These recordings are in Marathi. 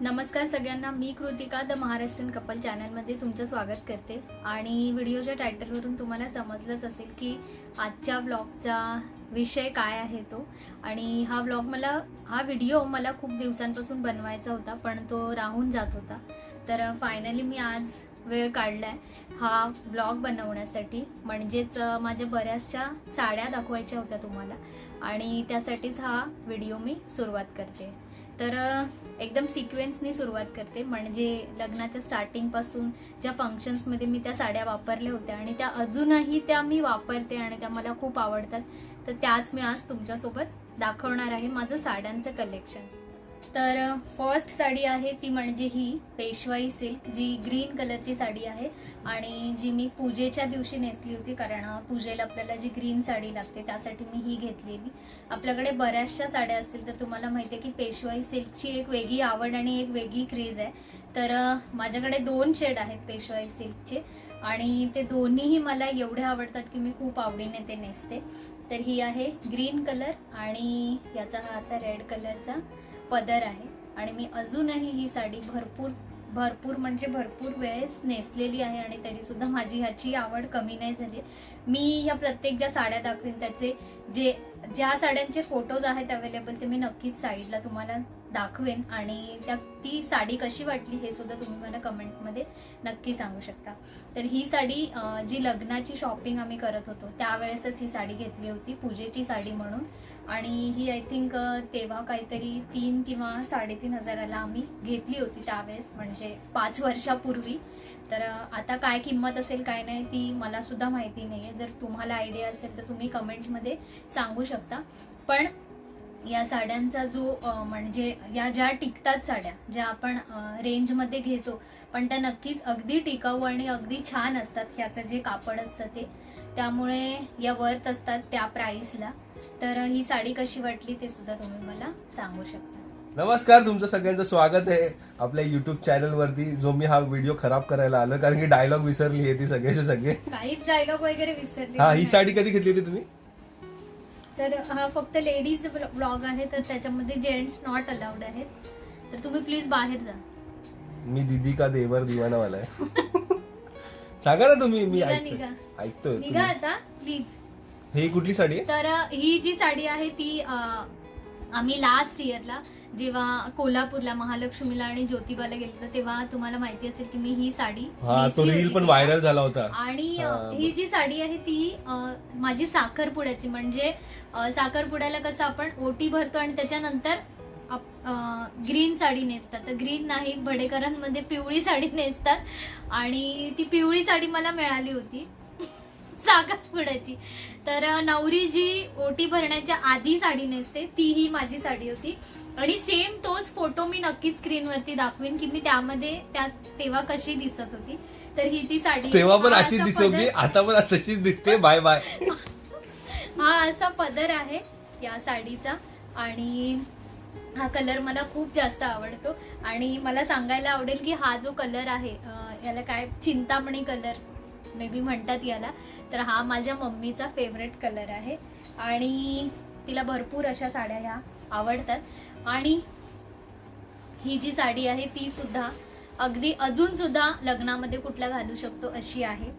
नमस्कार सगळ्यांना मी कृतिका द महाराष्ट्रीयन कपल चॅनलमध्ये तुमचं स्वागत करते. आणि व्हिडिओच्या टायटलवरून तुम्हाला समजलंच असेल की आजच्या ब्लॉगचा विषय काय आहे तो. आणि हा ब्लॉग मला हा व्हिडिओ मला खूप दिवसांपासून बनवायचा होता पण तो राहून जात होता. तर फायनली मी आज वेळ काढला आहे हा ब्लॉग बनवण्यासाठी. म्हणजेच माझ्या बऱ्याचशा साड्या दाखवायच्या होत्या तुम्हाला. आणि त्यासाठीच हा व्हिडिओ मी सुरुवात करते. तर एकदम सिक्वेन्सनी सुरुवात करते. म्हणजे लग्नाच्या स्टार्टिंगपासून ज्या फंक्शन्समध्ये मी त्या साड्या वापरल्या होत्या आणि त्या अजूनही त्या मी वापरते आणि त्या मला खूप आवडतात. तर त्याच मी आज तुमच्यासोबत दाखवणार आहे. माझं साड्यांचं कलेक्शन तर फर्स्ट साडी आहे ती म्हणजे ही पेशवाई सिल्क जी ग्रीन कलरची साडी आहे आणि जी मी पूजेच्या दिवशी नेसली होती कारण पूजेला आपल्याला जी ग्रीन साडी लागते त्यासाठी मी ही घेतलेली. आपल्याकडे बऱ्याचशा साड्या असतील तर तुम्हाला माहिती आहे की पेशवाई सिल्कची एक वेगळी आवड आणि एक वेगळी क्रेज आहे. तर माझ्याकडे दोन शेड आहेत पेशवाई सिल्कचे आणि ते दोन्हीही मला एवढे आवडतात की मी खूप आवडीने ते नेसते. तर ही आहे ग्रीन कलर आणि याचा हा असा रेड कलरचा पदर आहे आणि मी अजूनही ही साडी भरपूर भरपूर म्हणजे भरपूर वेळेस नेसलेली आहे आणि तरी सुद्धा माझी ह्याची आवड कमी नाही झाली. मी ह्या प्रत्येक ज्या साड्या दाखवेन त्याचे जे ज्या साड्यांचे फोटोज आहेत अवेलेबल ते मी नक्कीच साईडला तुम्हाला दाखवेन आणि त्या ती साडी कशी वाटली हे सुद्धा तुम्ही मला कमेंटमध्ये नक्की सांगू शकता. तर ही साडी जी लग्नाची शॉपिंग आम्ही करत होतो त्यावेळेसच ही साडी घेतली होती पूजेची साडी म्हणून. आणि ही आय थिंक तेव्हा काहीतरी तीन किंवा साडेतीन हजाराला आम्ही घेतली होती त्यावेळेस म्हणजे पाच वर्षापूर्वी. तर आता काय किंमत असेल काय नाही ती मला सुद्धा माहिती नाहीये. जर तुम्हाला आयडिया असेल तर तुम्ही कमेंटमध्ये सांगू शकता. पण या साड्यांचा जो म्हणजे या ज्या टिकतात साड्या ज्या आपण रेंजमध्ये घेतो पण त्या नक्कीच अगदी टिकाऊ आणि अगदी छान असतात. ह्याचं जे कापड असतं ते त्यामुळे या वर्थ असतात त्या प्राईसला तर ही साडी कशी वाटली ते सुद्धा तुम्ही मला सांगू शकता. नमस्कार तुमचं सगळ्यांचं स्वागत आहे आपल्या युट्यूब चॅनल वरती. जो मी हा व्हिडिओ खराब करायला आलो कारण की डायलॉग विसरली आहे ती सगळेचे सगळे. काहीच डायलॉग वगैरे विसरले हा ही. साडी कधी घेतली होती तुम्ही? तर हा फक्त लेडीज ब्लॉग आहे तर त्याच्यामध्ये जेंट्स नॉट अलाउड आहेत. तर तुम्ही प्लीज बाहेर जा. मी दिदी का देवर दिवानावाला आहे? सांगा ना तुम्ही मी निघा, ऐकतोय निघा. ऐकतोय निघा तुम्ही. आता प्लीज ही कुठली साडी आहे? तर ही जी साडी आहे ती अं, आम्ही लास्ट इयरला जेव्हा कोल्हापूरला महालक्ष्मीला आणि ज्योतिबाला गेलो तेव्हा तुम्हाला माहिती असेल की मी ही साडी हा तो रील पण. व्हायरल झाला होता. आणि हा, जी साडी आहे ती माझी साखरपुड्याची. म्हणजे साखरपुड्याला कसं आपण ओटी भरतो आणि त्याच्यानंतर ग्रीन साडी नेसतात. तर ग्रीन नाही भडेकरांमध्ये पिवळी साडी नेसतात. आणि ती पिवळी साडी मला मिळाली होती. साखरपुड्याची तर अ, नवरी जी ओटी भरण्याच्या आधी साडी नेसते. ती ही माझी साडी होती. आणि सेम तोच फोटो मी नक्कीच स्क्रीनवरती दाखवीन की मी त्यामध्ये त्या तेव्हा कशी दिसत होती. तर ही ती साडी. तेव्हा पण अशीच दिसवली पदर- आता पण तशीच दिसते. बाय बाय हा असा पदर आहे या साडीचा. आणि हा कलर मला खूप जास्त आवडतो. आणि मला सांगायला आवडेल की हा जो कलर आहे याला काय चिंतामणी कलर मे बी म्हणतात याला. तर हा माझ्या मम्मीचा फेवरेट कलर आहे. आणि तिला भरपूर अशा साड्या ह्या आवडतात. आणि ही जी साडी आहे ती सुद्धा अगदी अजून सुद्धा लग्नामध्ये कुठल्या घालू शकतो अशी आहे.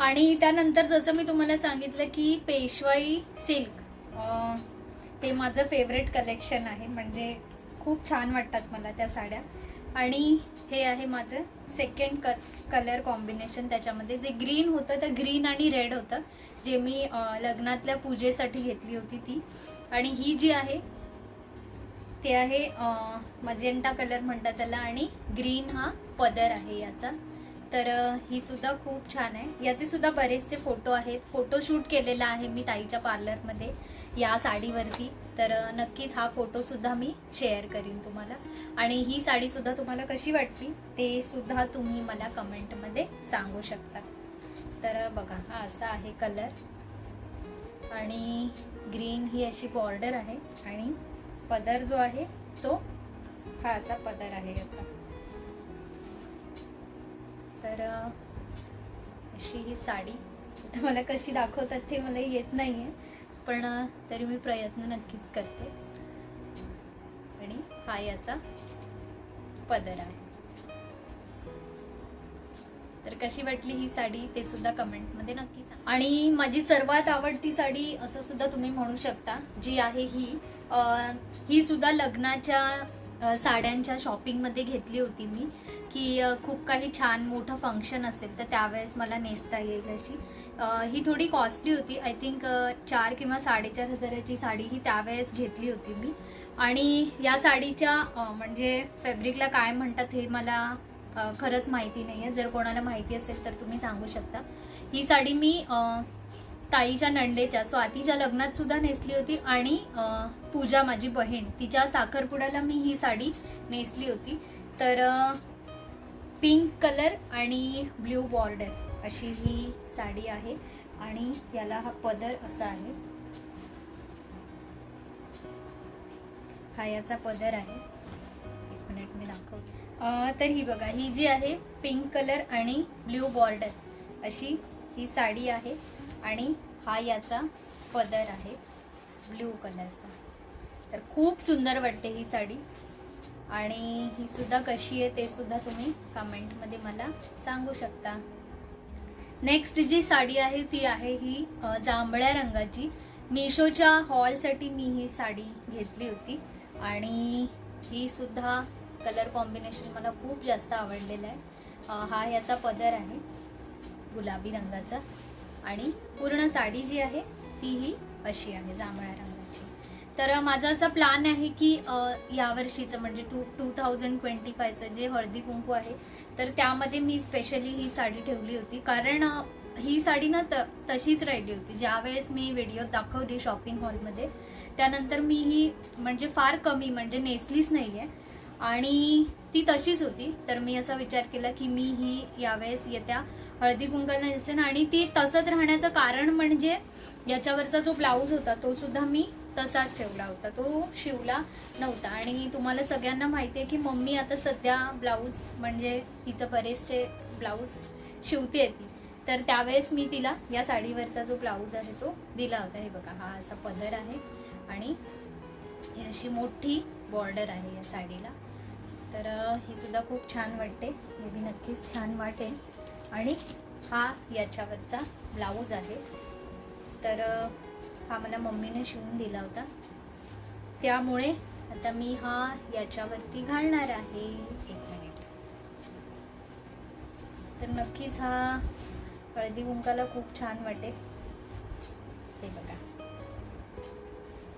आणि त्यानंतर जसं मी तुम्हाला सांगितलं की पेशवाई सिल्क ते माझं फेवरेट कलेक्शन आहे. म्हणजे खूप छान वाटतात मला त्या साड्या. आणि हे आहे माझं सेकंड क कलर कॉम्बिनेशन त्याच्यामध्ये. जे ग्रीन होतं तर ग्रीन आणि रेड होतं. जे मी लग्नातल्या पूजेसाठी घेतली होती ती. आणि ही जी आहे ते आहे मजेंटा कलर म्हणतात त्याला. आणि ग्रीन हा पदर आहे याचा. तर ही सुद्धा खूप छान आहे. याचे सुद्धा बरेचसे फोटो आहेत. फोटोशूट केलेला आहे मी ताईच्या पार्लरमध्ये या साडीवरती. तर नक्कीच हा फोटो सुद्धा मी शेअर करीन तुम्हाला. आणि ही साडी सुद्धा तुम्हाला कशी वाटली ते सुद्धा तुम्ही मला कमेंटमध्ये सांगू शकता. तर बघा हा असा आहे कलर. आणि ग्रीन ही अशी बॉर्डर आहे. आणि पदर जो आहे तो हा असा पदर आहे याचा. तर अशी ही साडी. आता मला कशी दाखवतात ते मला येत नाही आहे पण तरी मी प्रयत्न नक्कीच करते. आणि हा याचा पदर आहे. तर कशी वाटली ही साडी ते सुद्धा कमेंटमध्ये नक्की सांगा. आणि माझी सर्वात आवडती साडी असं सुद्धा तुम्ही म्हणू शकता जी आहे ही. आ, ही सुद्धा लग्नाच्या साड्यांच्या शॉपिंगमध्ये घेतली होती मी की खूप काही छान मोठं फंक्शन असेल तर त्यावेळेस मला नेसता येईल अशी. ही थोडी कॉस्टली होती. आय थिंक चार किंवा साडेचार हजाराची साडी ही त्यावेळेस घेतली होती मी. आणि या साडीच्या म्हणजे फॅब्रिकला काय म्हणतात हे मला खरंच माहिती नाही आहे जर कोणाला माहिती असेल तर तुम्ही सांगू शकता. ही साडी मी ताईच्या नंडेच्या स्वातीच्या लग्नात सुद्धा नेसली होती आणि पूजा माझी बहीण तिच्या साखरपुड्याला मी ही साडी नेसली होती. तर पिंक कलर आणि ब्ल्यू बॉर्डर अशी ही साडी आहे आणि याला हा पदर असा आहे. हा याचा पदर आहे. एक मिनिट मी दाखवते. तर ही बघा ही जी आहे पिंक कलर आणि ब्ल्यू बॉर्डर अशी ही साडी आहे. आणि हा याचा पदर आहे ब्ल्यू कलरचा. तर खूप सुंदर वाटते ही साडी. आणि ही सुद्धा कशी आहे ते सुद्धा तुम्ही कमेंटमध्ये मला सांगू शकता. नेक्स्ट जी साडी आहे ती आहे ही जांभळ्या रंगाची. मिशोच्या हॉलसाठी मी ही साडी घेतली होती. आणि ही सुद्धा कलर कॉम्बिनेशन मला खूप जास्त आवडलेलं आहे. हा याचा पदर आहे गुलाबी रंगाचा. आणि पूर्ण साडी जी आहे तीही अशी आहे जांभळ्या रंगाची. तर माझा असा प्लॅन आहे की यावर्षीचं म्हणजे टू टू थाउजंड ट्वेंटी फायचं जे हळदी कुंकू आहे तर त्यामध्ये मी स्पेशली ही साडी ठेवली होती. कारण ही साडी ना त तशीच राहिली होती. ज्यावेळेस मी व्हिडिओ दाखवली शॉपिंग हॉलमध्ये त्यानंतर मी ही म्हणजे फार कमी म्हणजे नेसलीच नाही आहे आणि ती तशीच होती. तर मी असा विचार केला की मी ही यावेळेस येत्या हळदी कुंकाला दिसेन. आणि ती तसंच राहण्याचं कारण म्हणजे याच्यावरचा जो ब्लाऊज होता तो सुद्धा मी तसाच ठेवला होता. तो शिवला नव्हता. आणि तुम्हाला सगळ्यांना माहिती आहे की मम्मी आता सध्या ब्लाऊज म्हणजे तिचं बरेचसे ब्लाऊज शिवते ती. तर त्यावेळेस मी तिला या साडीवरचा जो ब्लाऊज आहे तो दिला होता. हे बघा हा असा पदर आहे. आणि ही अशी मोठी बॉर्डर आहे या साडीला. तर ही सुद्धा खूप छान वाटते. हे बी नक्कीच छान वाटेल. आणि हा याच्यावरचा ब्लाऊज आहे. तर हा मला मम्मीने शिवून दिला होता. त्यामुळे आता मी हा याच्यावरती घालणार आहे. एक मिनिट. तर नक्कीच हा हळदी कुंकाला खूप छान वाटेल. हे बघा.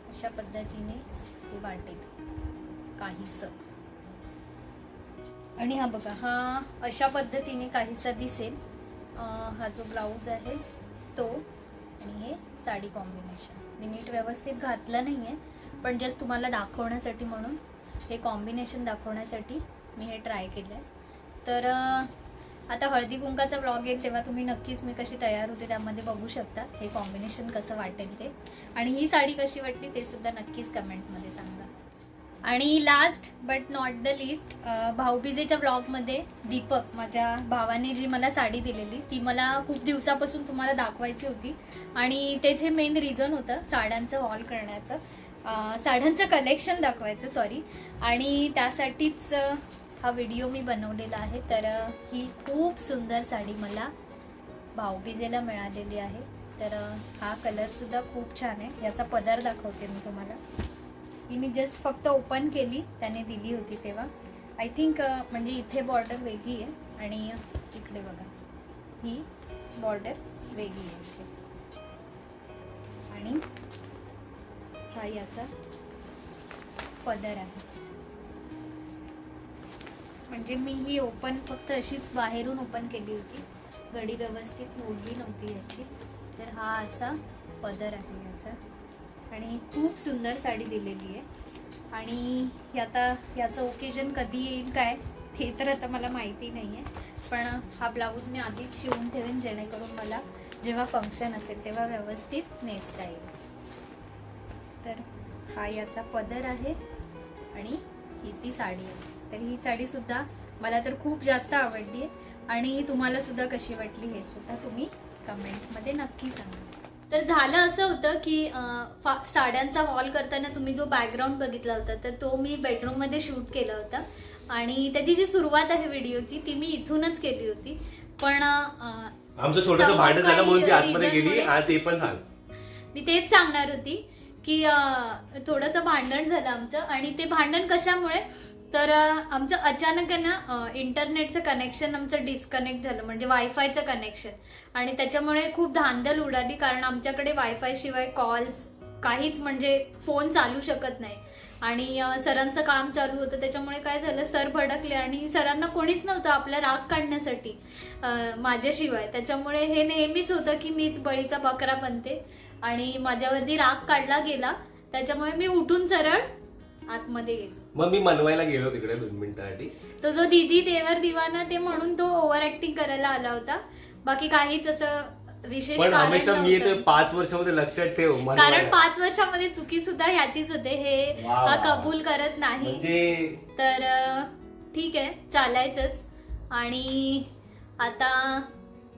अशा पद्धतीने हे वाटेल काहीसं. आणि हा बघा हा अशा पद्धतीने काहीसा दिसेल. हा जो ब्लाऊज आहे तो आणि हे साडी कॉम्बिनेशन मी नीट व्यवस्थित घातलं नाही आहे पण जस्ट तुम्हाला दाखवण्यासाठी म्हणून हे कॉम्बिनेशन दाखवण्यासाठी मी हे ट्राय केलं आहे तर आता हळदी कुंकाचा ब्लॉग येईल तेव्हा तुम्ही नक्कीच मी कशी तयार होते त्यामध्ये बघू शकता. हे कॉम्बिनेशन कसं वाटेल ते. आणि ही साडी कशी वाटली ते सुद्धा नक्कीच कमेंटमध्ये सांगा. आणि last but not the least भाऊबीजेच्या ब्लॉगमध्ये दीपक माझ्या भावाने जी मला साडी दिलेली ती मला खूप दिवसापासून तुम्हाला दाखवायची होती. आणि त्याचे मेन रिझन होतं साड्यांचं हॉल करण्याचं. साड्यांचं कलेक्शन दाखवायचं सॉरी आणि त्यासाठीच हा व्हिडिओ मी बनवलेला आहे. तर ही खूप सुंदर साडी मला भाऊबीजेला मिळालेली आहे. तर हा कलरसुद्धा खूप छान आहे. याचा पदर दाखवते मी तुम्हाला. ही मी जस्ट फक्त ओपन केली त्याने दिली होती तेव्हा. आय थिंक म्हणजे इथे बॉर्डर वेगळी आहे आणि इकडे बघा. ही बॉर्डर वेगळी आहे इथे. आणि हा याचा पदर आहे. म्हणजे मी ही ओपन फक्त अशीच बाहेरून ओपन केली होती. गडी व्यवस्थित मोडली नव्हती याची. तर हा असा पदर आहे याचा. आणि खूप सुंदर साडी दिलेली आहे. आणि आता याचं ओकेजन कधी येईल काय ते तर आता मला माहिती नाही आहे पण हा ब्लाऊज मी आधीच शिवून ठेवेन जेणेकरून मला जेव्हा फंक्शन असेल तेव्हा व्यवस्थित नेसता येईल. तर हा याचा पदर आहे आणि ही ती साडी आहे. तर ही साडीसुद्धा मला तर खूप जास्त आवडली आहे. आणि तुम्हालासुद्धा कशी वाटली हे सुद्धा तुम्ही कमेंटमध्ये नक्की सांगा. तर झालं असं होतं की साड्यांचा हॉल करताना तुम्ही जो बॅकग्राऊंड बघितला होता तर तो मी बेडरूममध्ये शूट केला होता. आणि त्याची जी सुरुवात आहे व्हिडिओची ती मी इथूनच केली होती. पण आमचं छोटस भांडण झालं म्हणून ती आतमध्ये गेली ते पण सांग मी तेच सांगणार होती की थोडंसं भांडण झालं आमचं. आणि ते भांडण कशामुळे तर आमचं अचानक आहे ना इंटरनेटचं कनेक्शन आमचं डिस्कनेक्ट झालं म्हणजे वायफायचं कनेक्शन आणि त्याच्यामुळे खूप धांदल उडाली कारण आमच्याकडे वायफाय शिवाय कॉल्स काहीच म्हणजे फोन चालू शकत नाही. आणि सरांचं काम चालू होतं त्याच्यामुळे काय झालं सर भडकले आणि सरांना कोणीच नव्हतं आपला राग काढण्यासाठी माझ्याशिवाय. त्याच्यामुळे हे नेहमीच होतं की मीच बळीचा बकरा बनते. आणि माझ्यावरती राग काढला गेला त्याच्यामुळे मी उठून सरळ आतमध्ये गेले. मग मी मनवायला गेलो तिकडे दोन मिनिटांसाठी तो जो दीदी देवर दिवाना ते म्हणून तो ओव्हर ऍक्टिंग करायला आला होता. बाकी काहीच असं विशेष पण कारण हमेशा मी नव्हतं. येते पाच वर्षामध्ये लक्षात ठेव कारण. पाच वर्षामध्ये चुकी सुद्धा ह्याचीच होते. हे वा, हा वा. कबूल करत नाही. म्हणजे तर अं, ठीक आहे चालायचंच. आणि आता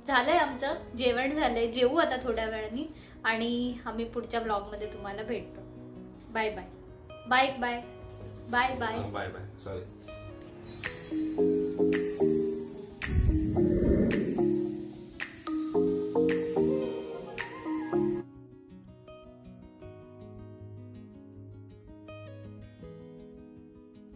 झालंय आमचं जेवण झालंय. जेवू आता थोड्या वेळाने. आणि आम्ही पुढच्या ब्लॉगमध्ये तुम्हाला भेटतो. Bye bye bye bye Bye bye. Bye bye. Sorry.